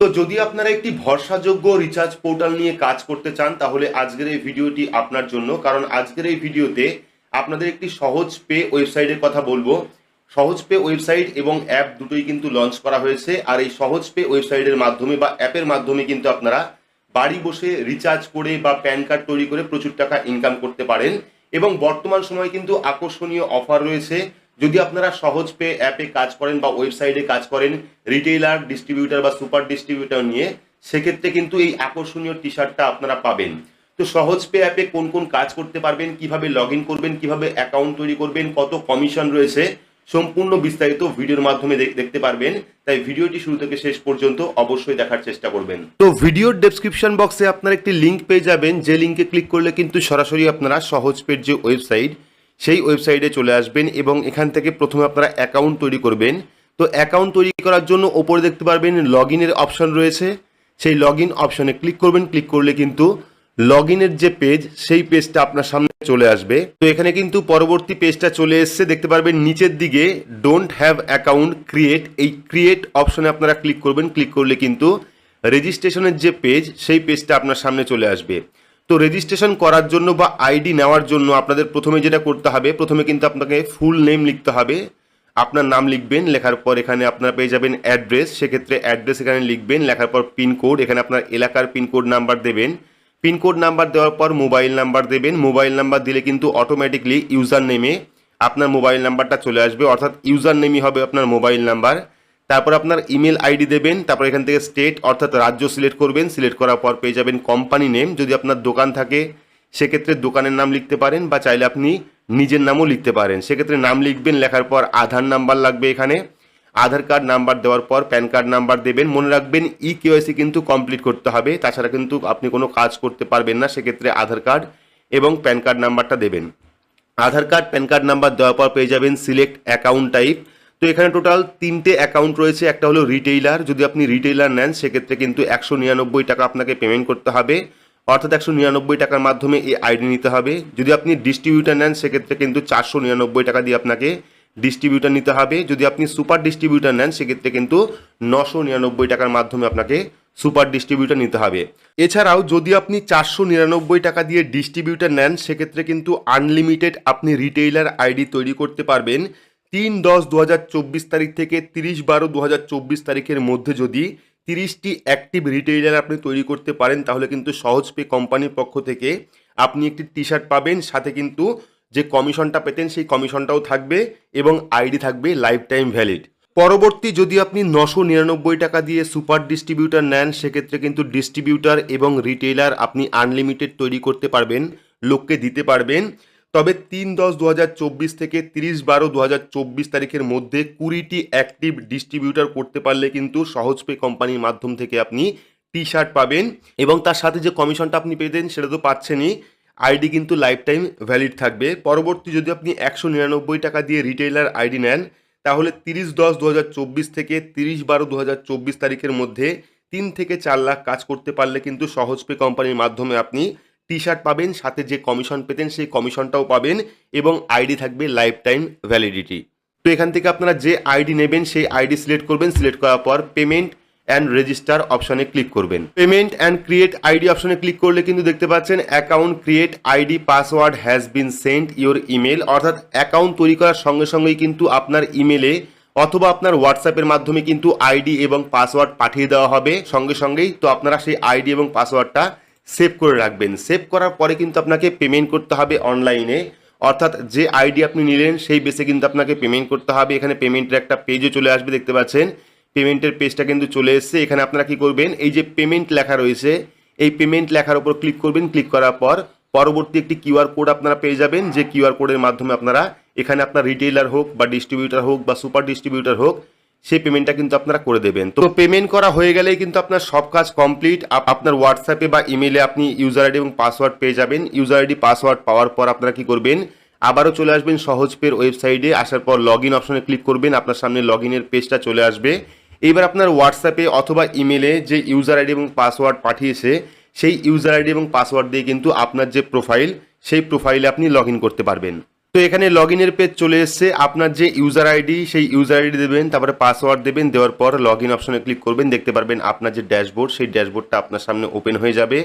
তো যদি আপনারা একটি ভরসাযোগ্য রিচার্জ পোর্টাল নিয়ে কাজ করতে চান, তাহলে আজকের এই ভিডিওটি আপনার জন্য। কারণ আজকের এই ভিডিওতে আপনাদের একটি সহজ পে ওয়েবসাইটের কথা বলব। সহজ পে ওয়েবসাইট এবং অ্যাপ দুটোই কিন্তু লঞ্চ করা হয়েছে। আর এই সহজ পে ওয়েবসাইটের মাধ্যমে বা অ্যাপের মাধ্যমে কিন্তু আপনারা বাড়ি বসে রিচার্জ করে বা প্যান কার্ড তৈরি করে প্রচুর টাকা ইনকাম করতে পারেন। এবং বর্তমান সময়ে কিন্তু আকর্ষণীয় অফার রয়েছে। যদি আপনারা সহজ পে অ্যাপে কাজ করেন বা ওয়েবসাইটে কাজ করেন রিটেইলার ডিস্ট্রিবিউটার বা সুপার ডিস্ট্রিবিউটার নিয়ে, সেক্ষেত্রে কিন্তু এই আকর্ষণীয় টি শার্টটা আপনারা পাবেন। তো সহজ পে অ্যাপে কোন কোন কাজ করতে পারবেন, কীভাবে লগ করবেন, কীভাবে অ্যাকাউন্ট তৈরি করবেন, কত কমিশন রয়েছে, সম্পূর্ণ বিস্তারিত ভিডিওর মাধ্যমে দেখ- দেখতে পারবেন। তাই ভিডিওটি শুরু থেকে শেষ পর্যন্ত অবশ্যই দেখার চেষ্টা করবেন। তো ভিডিওর ডেসক্রিপশন বক্সে আপনারা একটি লিঙ্ক পেয়ে যাবেন। যে লিংকে ক্লিক করলে কিন্তু সরাসরি আপনারা সহজ পের যে ওয়েবসাইট সেই ওয়েবসাইটে চলে আসবেন এবং এখান থেকে প্রথমে আপনারা অ্যাকাউন্ট তৈরি করবেন। তো অ্যাকাউন্ট তৈরি করার জন্য ওপরে দেখতে পারবেন লগ ইনের অপশন রয়েছে। সেই লগ ইন অপশনে ক্লিক করবেন। ক্লিক করলে কিন্তু লগ ইনের যে পেজ, সেই পেজটা আপনার সামনে চলে আসবে। তো এখানে কিন্তু পরবর্তী পেজটা চলে এসছে। দেখতে পারবেন নিচের দিকে ডোন্ট হ্যাভ অ্যাকাউন্ট ক্রিয়েট এই ক্রিয়েট অপশানে আপনারা ক্লিক করবেন। ক্লিক করলে কিন্তু রেজিস্ট্রেশনের যে পেজ, সেই পেজটা আপনার সামনে চলে আসবে। তো রেজিস্ট্রেশন করার জন্য বা আইডি নেওয়ার জন্য আপনাদের প্রথমে যেটা করতে হবে, প্রথমে কিন্তু আপনাকে ফুল নেম লিখতে হবে। আপনার নাম লিখবেন, লেখার পর এখানে আপনারা পেয়ে যাবেন অ্যাড্রেস সেক্ষেত্রে অ্যাড্রেস এখানে লিখবেন, লেখার পর পিনকোড এখানে আপনার এলাকার পিনকোড নাম্বার দেবেন। পিনকোড নাম্বার দেওয়ার পর মোবাইল নাম্বার দেবেন। মোবাইল নাম্বার দিলে কিন্তু অটোমেটিকলি ইউজার নেমে আপনার মোবাইল নাম্বারটা চলে আসবে। অর্থাৎ ইউজার নেমই হবে আপনার মোবাইল নাম্বার তারপর আপনার ইমেল আইডি দেবেন, তারপর এখান থেকে স্টেট অর্থাৎ রাজ্য সিলেক্ট করবেন সিলেক্ট করার পর পেয়ে যাবেন কোম্পানি নেম যদি আপনার দোকান থাকে, সেক্ষেত্রে দোকানের নাম লিখতে পারেন বা চাইলে আপনি নিজের নামও লিখতে পারেন। সেক্ষেত্রে নাম লিখবেন, লেখার পর আধার নাম্বার লাগবে এখানে। আধার কার্ড নাম্বার দেওয়ার পর প্যান কার্ড নাম্বার দেবেন। মনে রাখবেন ই কেওয়াইসি কিন্তু কমপ্লিট করতে হবে। তাছাড়া কিন্তু আপনি কোনো কাজ করতে পারবেন না, সেক্ষেত্রে আধার কার্ড এবং প্যান কার্ড নাম্বারটা দেবেন। Aadhaar card PAN card number দেওয়ার পর পেয়ে যাবেন সিলেক্ট অ্যাকাউন্ট টাইপ তো এখানে টোটাল তিনটে অ্যাকাউন্ট রয়েছে, একটা হলো রিটেইলার যদি আপনি রিটেইলার নেন, সেক্ষেত্রে কিন্তু একশো নিরানব্বই টাকা আপনাকে পেমেন্ট করতে হবে। অর্থাৎ একশো নিরানব্বই টাকার মাধ্যমে এই আইডি নিতে হবে। যদি আপনি ডিস্ট্রিবিউটার নেন, সেক্ষেত্রে কিন্তু চারশো নিরানব্বই টাকা দিয়ে আপনাকে ডিস্ট্রিবিউটার নিতে হবে। যদি আপনি সুপার ডিস্ট্রিবিউটার নেন, সেক্ষেত্রে কিন্তু নশো নিরানব্বই টাকার মাধ্যমে আপনাকে সুপার ডিস্ট্রিবিউটার নিতে হবে। এছাড়াও যদি আপনি চারশো নিরানব্বই টাকা দিয়ে ডিস্ট্রিবিউটার নেন, সেক্ষেত্রে কিন্তু আনলিমিটেড আপনি রিটেইলার আইডি তৈরি করতে পারবেন। তিন দশ দু তারিখ থেকে তিরিশ বারো দু তারিখের মধ্যে যদি তিরিশটি অ্যাক্টিভ রিটেইলার আপনি তৈরি করতে পারেন, তাহলে কিন্তু সহজ পে কোম্পানির পক্ষ থেকে আপনি একটি টি শার্ট পাবেন। সাথে কিন্তু যে কমিশনটা পেতেন, সেই কমিশনটাও থাকবে এবং আইডি থাকবে লাইফ টাইম ভ্যালিড পরবর্তী যদি আপনি নশো নিরানব্বই টাকা দিয়ে সুপার ডিস্ট্রিবিউটার নেন, সেক্ষেত্রে কিন্তু ডিস্ট্রিবিউটার এবং রিটেইলার আপনি আনলিমিটেড তৈরি করতে পারবেন, লোককে দিতে পারবেন। তবে তিন দশ দু থেকে তিরিশ বারো দু তারিখের মধ্যে কুড়িটি অ্যাক্টিভ ডিস্ট্রিবিউটার করতে পারলে কিন্তু সহজ পে কোম্পানির মাধ্যম থেকে আপনি টি শার্ট পাবেন এবং তার সাথে যে কমিশনটা আপনি পেতেন সেটা তো পাচ্ছেনই। আইডি কিন্তু লাইফ টাইম ভ্যালিড থাকবে। পরবর্তী যদি আপনি একশো নিরানব্বই টাকা দিয়ে রিটেইলার আইডি নেন, তাহলে তিরিশ দশ দু থেকে তিরিশ বারো দু তারিখের মধ্যে তিন থেকে চার লাখ কাজ করতে পারলে কিন্তু সহজ পে কোম্পানির মাধ্যমে আপনি টি শার্ট পাবেন, সাথে যে কমিশন পেতেন সেই কমিশনটাও পাবেন এবং আইডি থাকবে লাইফ টাইম ভ্যালিডিটি তো এখান থেকে আপনারা যে আইডি নেবেন, সেই আইডি সিলেক্ট করবেন। সিলেক্ট করার পর পেমেন্ট অ্যান্ড রেজিস্টার অপশনে ক্লিক করবেন। পেমেন্ট অ্যান্ড ক্রিয়েট আইডি অপশনে ক্লিক করলে কিন্তু দেখতে পাচ্ছেন account create ID password has been sent your email অর্থাৎ অ্যাকাউন্ট তৈরি করার সঙ্গে সঙ্গেই কিন্তু আপনার ইমেলে অথবা আপনার হোয়াটসঅ্যাপের মাধ্যমে কিন্তু আইডি এবং পাসওয়ার্ড পাঠিয়ে দেওয়া হবে। সঙ্গে সঙ্গেই তো আপনারা সেই আইডি এবং পাসওয়ার্ডটা সেভ করে রাখবেন। সেভ করার পরে কিন্তু আপনাকে পেমেন্ট করতে হবে অনলাইনে। অর্থাৎ যে আইডি আপনি নিলেন, সেই বেসে কিন্তু আপনাকে পেমেন্ট করতে হবে। এখানে পেমেন্টের একটা পেজও চলে আসবে, দেখতে পাচ্ছেন। পেমেন্টের পেজটা কিন্তু চলে এসছে। এখানে আপনারা কি করবেন, এই যে পেমেন্ট লেখা রয়েছে, এই পেমেন্ট লেখার উপর ক্লিক করবেন। ক্লিক করার পর পরবর্তী একটি কিউআর কোড আপনারা পেয়ে যাবেন। যে কিউআর কোডের মাধ্যমে আপনারা, এখানে আপনার রিটেইলার হোক বা ডিস্ট্রিবিউটার হোক বা সুপার ডিস্ট্রিবিউটার হোক সেই পেমেন্টটা কিন্তু আপনারা করে দেবেন। তো পেমেন্ট করা হয়ে গেলেই কিন্তু আপনার সব কাজ কমপ্লিট আপনার হোয়াটসঅ্যাপে বা ইমেলে আপনি ইউজার আইডি এবং পাসওয়ার্ড পেয়ে যাবেন। ইউজার আইডি পাসওয়ার্ড পাওয়ার পর আপনারা কি করবেন? আবারও চলে আসবেন সহজ পের ওয়েবসাইটে আসার পর লগ ইন অপশনে ক্লিক করবেন। আপনার সামনে লগ ইনের পেজটা চলে আসবে। এবার আপনার হোয়াটসঅ্যাপে অথবা ইমেলে যে ইউজার আইডি এবং পাসওয়ার্ড পাঠিয়েছে, সেই ইউজার আইডি এবং পাসওয়ার্ড দিয়ে কিন্তু আপনার যে প্রোফাইল সেই প্রোফাইলে আপনি লগ করতে পারবেন। তো এখানে লগ ইনের পেজ চলে এসছে। আপনার যে ইউজার আইডি সেই ইউজার আইডি দেবেন, তারপরে পাসওয়ার্ড দেবেন, দেওয়ার পর লগ ইন অপশনে ক্লিক করবেন। দেখতে পারবেন আপনার যে ড্যাশবোর্ড সেই ড্যাশবোর্ডটা আপনার সামনে ওপেন হয়ে যাবে।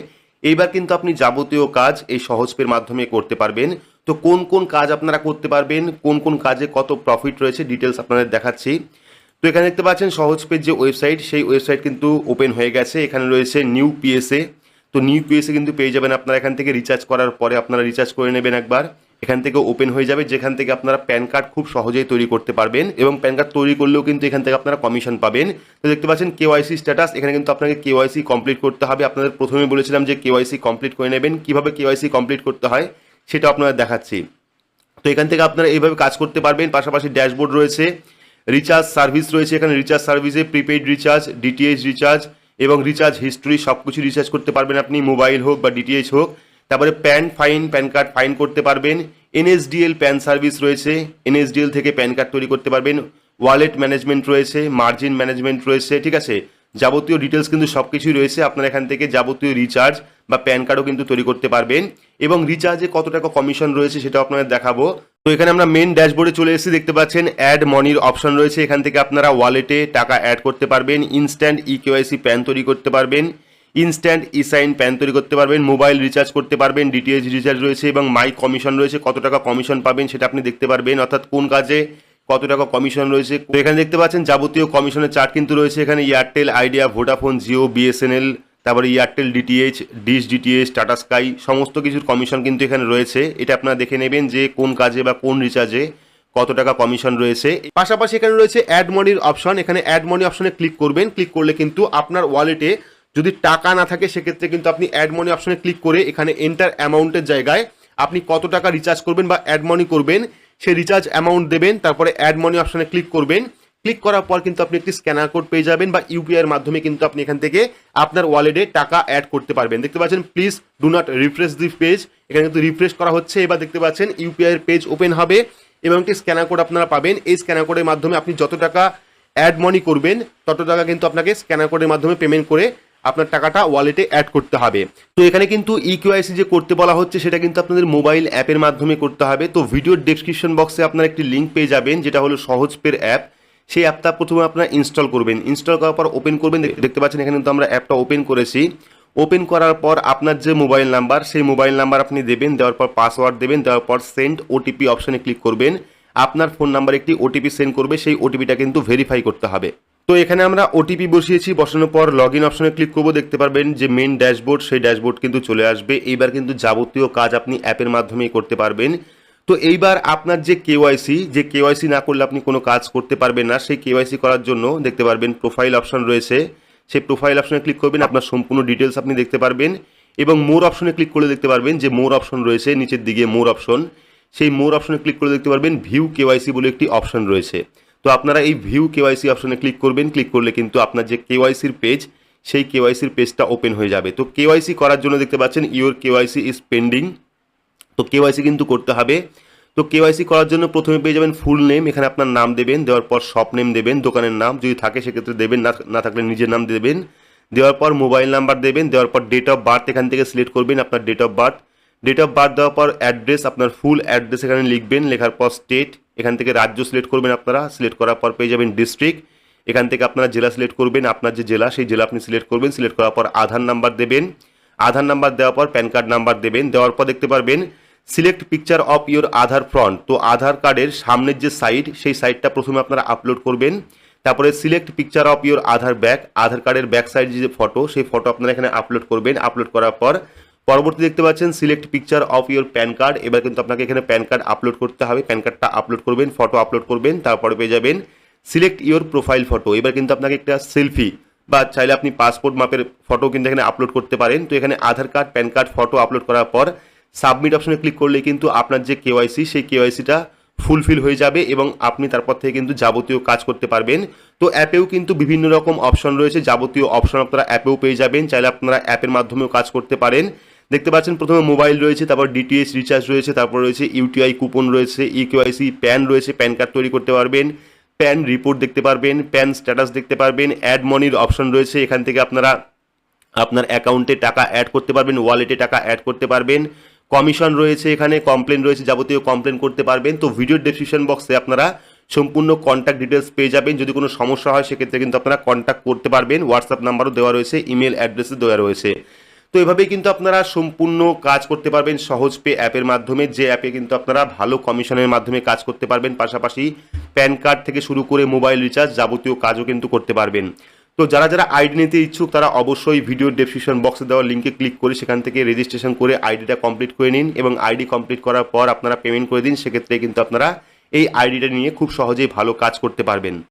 এইবার কিন্তু আপনি যাবতীয় কাজ এই সহজ পের মাধ্যমে করতে পারবেন। তো কোন কোন কাজ আপনারা করতে পারবেন, কোন কোন কাজে কত প্রফিট রয়েছে ডিটেলস আপনাদের দেখাচ্ছি। তো এখানে দেখতে পাচ্ছেন সহজ পেজ যে ওয়েবসাইট সেই ওয়েবসাইট কিন্তু ওপেন হয়ে গেছে। এখানে রয়েছে নিউ পিএসএ তো নিউ পিএসএ কিন্তু পেয়ে যাবেন আপনারা এখান থেকে রিচার্জ করার পরে। আপনারা রিচার্জ করে নেবেন একবার। এখান থেকে ওপেন হয়ে যাবে, যেখান থেকে আপনারা প্যান কার্ড খুব সহজেই তৈরি করতে পারবেন এবং প্যান কার্ড তৈরি করলেও কিন্তু এখান থেকে আপনারা কমিশন পাবেন। তো দেখতে পাচ্ছেন কেওয়াইসি স্ট্যাটাস এখানে কিন্তু আপনাকে কেওয়াইসি কমপ্লিট করতে হবে। আপনাদের প্রথমে বলেছিলাম যে কেওয়াইসি কমপ্লিট করে নেবেন। কীভাবে কেওয়াইসি কমপ্লিট করতে হয় সেটা আপনারা দেখাচ্ছি। তো এখান থেকে আপনারা এইভাবে কাজ করতে পারবেন। পাশাপাশি ড্যাশবোর্ড রয়েছে রিচার্জ সার্ভিস রয়েছে। এখানে রিচার্জ সার্ভিসে প্রিপেইড রিচার্জ ডিটিএইচ রিচার্জ এবং রিচার্জ হিস্ট্রি সব কিছু রিচার্জ করতে পারবেন আপনি মোবাইল হোক বা ডিটিএইচ হোক। তারপরে PAN find, PAN card find করতে পারবেন। এনএসডিএল প্যান সার্ভিস রয়েছে। এনএসডিএল থেকে প্যান কার্ড তৈরি করতে পারবেন। ওয়ালেট ম্যানেজমেন্ট রয়েছে, মার্জিন ম্যানেজমেন্ট রয়েছে, ঠিক আছে? যাবতীয় ডিটেলস কিন্তু সব কিছুই রয়েছে। আপনার এখান থেকে যাবতীয় রিচার্জ বা প্যান কার্ডও কিন্তু তৈরি করতে পারবেন। এবং রিচার্জে কত টাকা কমিশন রয়েছে সেটাও আপনাদের দেখাবো। তো এখানে আমরা মেন ড্যাশবোর্ডে চলে এসেছি, দেখতে পাচ্ছেন অ্যাড মনির অপশন রয়েছে। এখান থেকে আপনারা ওয়ালেটে টাকা অ্যাড করতে পারবেন। ইনস্ট্যান্ট ই কেওয়াইসি প্যান তৈরি করতে পারবেন। ইনস্ট্যান্ট ই সাইন প্যান তৈরি করতে পারবেন মোবাইল রিচার্জ করতে পারবেন ডিটিএইচ রিচার্জ রয়েছে এবং মাই কমিশন রয়েছে, কত টাকা কমিশন পাবেন সেটা আপনি দেখতে পারবেন, অর্থাৎ কোন কাজে কত টাকা কমিশন রয়েছে। তো এখানে দেখতে পাচ্ছেন যাবতীয় কমিশনের চার্ট কিন্তু রয়েছে, এখানে Airtel Idea Vodafone Jio BSNL তারপরে Airtel DTH dish DTH Tata Sky সমস্ত কিছুর কমিশন কিন্তু এখানে রয়েছে। এটা আপনারা দেখে নেবেন যে কোন কাজে বা কোন রিচার্জে কত টাকা কমিশন রয়েছে। পাশাপাশি এখানে রয়েছে অ্যাড মনির অপশন এখানে অ্যাড মনি অপশনে ক্লিক করবেন ক্লিক করলে কিন্তু আপনার ওয়ালেটে যদি টাকা না থাকে, সেক্ষেত্রে কিন্তু আপনি অ্যাড মনি অপশনে ক্লিক করে এখানে এন্টার অ্যামাউন্টের জায়গায় আপনি কত টাকা রিচার্জ করবেন বা অ্যাড মনি করবেন সেই রিচার্জ অ্যামাউন্ট দেবেন, তারপরে অ্যাড মনি অপশনে ক্লিক করবেন। ক্লিক করার পর কিন্তু আপনি একটি স্ক্যানার কোড পেয়ে যাবেন বা ইউপিআই এর মাধ্যমে কিন্তু আপনি এখান থেকে আপনার ওয়ালেটে টাকা অ্যাড করতে পারবেন। দেখতে পাচ্ছেন please do not refresh the page এখানে কিন্তু রিফ্রেশ করা হচ্ছে। এবার দেখতে পাচ্ছেন ইউপিআই এর পেজ ওপেন হবে এবং একটি স্ক্যানার কোড আপনারা পাবেন। এই স্ক্যানার কোডের মাধ্যমে আপনি যত টাকা অ্যাড মানি করবেন, তত টাকা কিন্তু আপনাকে স্ক্যানার কোডের মাধ্যমে পেমেন্ট করে আপনার টাকাটা ওয়ালেটে অ্যাড করতে হবে। তো এখানে কিন্তু ইকিউআইসি যে করতে বলা হচ্ছে, সেটা কিন্তু আপনাদের মোবাইল অ্যাপের মাধ্যমে করতে হবে। তো ভিডিওর ডেসক্রিপশন বক্সে আপনার একটি লিঙ্ক পেয়ে যাবেন, যেটা হলো সহজ পের অ্যাপ সেই অ্যাপটা প্রথমে আপনারা ইনস্টল করবেন। ইনস্টল করার পর ওপেন করবেন। দেখতে পাচ্ছেন এখানে কিন্তু আমরা অ্যাপটা ওপেন করেছি। ওপেন করার পর আপনার যে মোবাইল নাম্বার সেই মোবাইল নাম্বার আপনি দেবেন, দেওয়ার পর পাসওয়ার্ড দেবেন, দেওয়ার পর সেন্ড ওটিপি অপশনে ক্লিক করবেন। আপনার ফোন নাম্বার একটি ওটিপি সেন্ড করবে, সেই ওটিপিটা কিন্তু ভেরিফাই করতে হবে। তো এখানে আমরা ওটিপি বসিয়েছি, বসানোর পর লগ ইন অপশনে ক্লিক করব। দেখতে পারবেন যে মেন ড্যাশবোর্ড সেই ড্যাশবোর্ড কিন্তু চলে আসবে। এইবার কিন্তু যাবতীয় কাজ আপনি অ্যাপের মাধ্যমেই করতে পারবেন। তো এইবার আপনার যে কেওয়াইসি যে কেওয়াইসি না করলে আপনি কোনো কাজ করতে পারবেন না, সেই কেওয়াইসি করার জন্য দেখতে পারবেন প্রোফাইল অপশন রয়েছে। সেই প্রোফাইল অপশনে ক্লিক করবেন, আপনার সম্পূর্ণ ডিটেলস আপনি দেখতে পারবেন। এবং মোর অপশনে ক্লিক করলে দেখতে পারবেন যে মোর অপশন রয়েছে, নিচের দিকে মোর অপশন সেই মোর অপশনে ক্লিক করে দেখতে পারবেন ভিউ কেওয়াইসি বলে একটি অপশন রয়েছে। তো আপনারা এই ভিউ কেওয়াইসি অপশনে ক্লিক করবেন। ক্লিক করলে কিন্তু আপনার যে কেওয়াইসির পেজ সেই কেওয়াইসির পেজটা ওপেন হয়ে যাবে। তো কেওয়াইসি করার জন্য দেখতে পাচ্ছেন ইওর কেওয়াইসি ইজ পেন্ডিং তো কেওয়াইসি কিন্তু করতে হবে। তো কেওয়াইসি করার জন্য প্রথমে পেয়ে যাবেন ফুল নেম এখানে আপনার নাম দেবেন, দেওয়ার পর শপ নেম দেবেন, দোকানের নাম যদি থাকে সেক্ষেত্রে দেবেন, না না থাকলে নিজের নাম দেবেন। দেওয়ার পর মোবাইল নাম্বার দেবেন, দেওয়ার পর ডেট অফ বার্থ এখান থেকে সিলেক্ট করবেন আপনার date of birth date of birth দেওয়ার পর অ্যাড্রেস আপনার ফুল অ্যাড্রেস এখানে লিখবেন, লেখার পর স্টেট এখান থেকে রাজ্য সিলেক্ট করবেন আপনারা। সিলেক্ট করার পর পেয়ে যাবেন ডিস্ট্রিক্ট এখান থেকে আপনারা জেলা সিলেক্ট করবেন, আপনার যে জেলা, সেই জেলা আপনি সিলেক্ট করবেন। সিলেক্ট করার পর আধার নাম্বার দেবেন। আধার নাম্বার দেওয়ার পর প্যান কার্ড নাম্বার দেবেন। দেওয়ার পর দেখতে পারবেন select picture of your Aadhaar front তো আধার কার্ডের সামনের যে সাইড সেই সাইডটা প্রথমে আপনারা আপলোড করবেন। তারপরে select picture of your Aadhaar back Aadhaar কার্ডের ব্যাক সাইড যে ফটো সেই ফটো আপনারা এখানে আপলোড করবেন। আপলোড করার পর পরবর্তী দেখতে পাচ্ছেন select picture of your PAN card এবার কিন্তু আপনাকে এখানে প্যান কার্ড আপলোড করতে হবে। প্যান কার্ডটা আপলোড করবেন ফটো আপলোড করবেন, তারপরে পেয়ে যাবেন সিলেক্ট ইওর প্রোফাইল ফটো এবার কিন্তু আপনাকে একটা সেলফি বা চাইলে আপনি পাসপোর্ট মাপের ফটো কিন্তু এখানে আপলোড করতে পারেন। তো এখানে Aadhaar card PAN card photo upload করার পর সাবমিট অপশনে ক্লিক করলে কিন্তু আপনার যে কেওয়াইসি সেই কেওয়াইসিটা ফুলফিল হয়ে যাবে এবং আপনি তারপর থেকে কিন্তু যাবতীয় কাজ করতে পারবেন। তো অ্যাপেও কিন্তু বিভিন্ন রকম অপশন রয়েছে। যাবতীয় অপশন আপনারা অ্যাপেও পেয়ে যাবেন। চাইলে আপনারা অ্যাপের মাধ্যমেও কাজ করতে পারেন। দেখতে পাচ্ছেন, প্রথমে মোবাইল রয়েছে, তারপর ডিটিএইচ রিচার্জ রয়েছে, তারপর রয়েছে ইউটিআই কুপন রয়েছে ইকিউআইসি প্যান রয়েছে, প্যান কার্ড তৈরি করতে পারবেন, প্যান রিপোর্ট দেখতে পারবেন, প্যান স্ট্যাটাস দেখতে পারবেন অ্যাড মনির অপশন রয়েছে, এখান থেকে আপনারা আপনার অ্যাকাউন্টে টাকা অ্যাড করতে পারবেন ওয়ালেটে টাকা অ্যাড করতে পারবেন কমিশন রয়েছে এখানে কমপ্লেন রয়েছে, যাবতীয় কমপ্লেন করতে পারবেন, তো ভিডিও ডেসক্রিপশন বক্সে আপনারা সম্পূর্ণ কন্ট্যাক্ট ডিটেলস পেয়ে যাবেন, যদি কোনো সমস্যা হয়, সেক্ষেত্রে কিন্তু আপনারা কন্ট্যাক্ট করতে পারবেন হোয়াটসঅ্যাপ নাম্বারও দেওয়া রয়েছে ইমেল অ্যাড্রেসও দেওয়া রয়েছে। তো এভাবেই কিন্তু আপনারা সম্পূর্ণ কাজ করতে পারবেন সহজ পে অ্যাপের মাধ্যমে। যে অ্যাপে কিন্তু আপনারা ভালো কমিশনের মাধ্যমে কাজ করতে পারবেন, পাশাপাশি প্যান কার্ড থেকে শুরু করে মোবাইল রিচার্জ যাবতীয় কাজও কিন্তু করতে পারবেন। তো যারা যারা আইডি নিতে ইচ্ছুক, তারা অবশ্যই ভিডিও ডেসক্রিপশন বক্সে দেওয়া লিঙ্কে ক্লিক করে সেখান থেকে রেজিস্ট্রেশন করে আইডিটা কমপ্লিট করে নিন এবং আইডি কমপ্লিট করার পর আপনারা পেমেন্ট করে দিন। সেক্ষেত্রে কিন্তু আপনারা এই আইডিটা নিয়ে খুব সহজেই ভালো কাজ করতে পারবেন।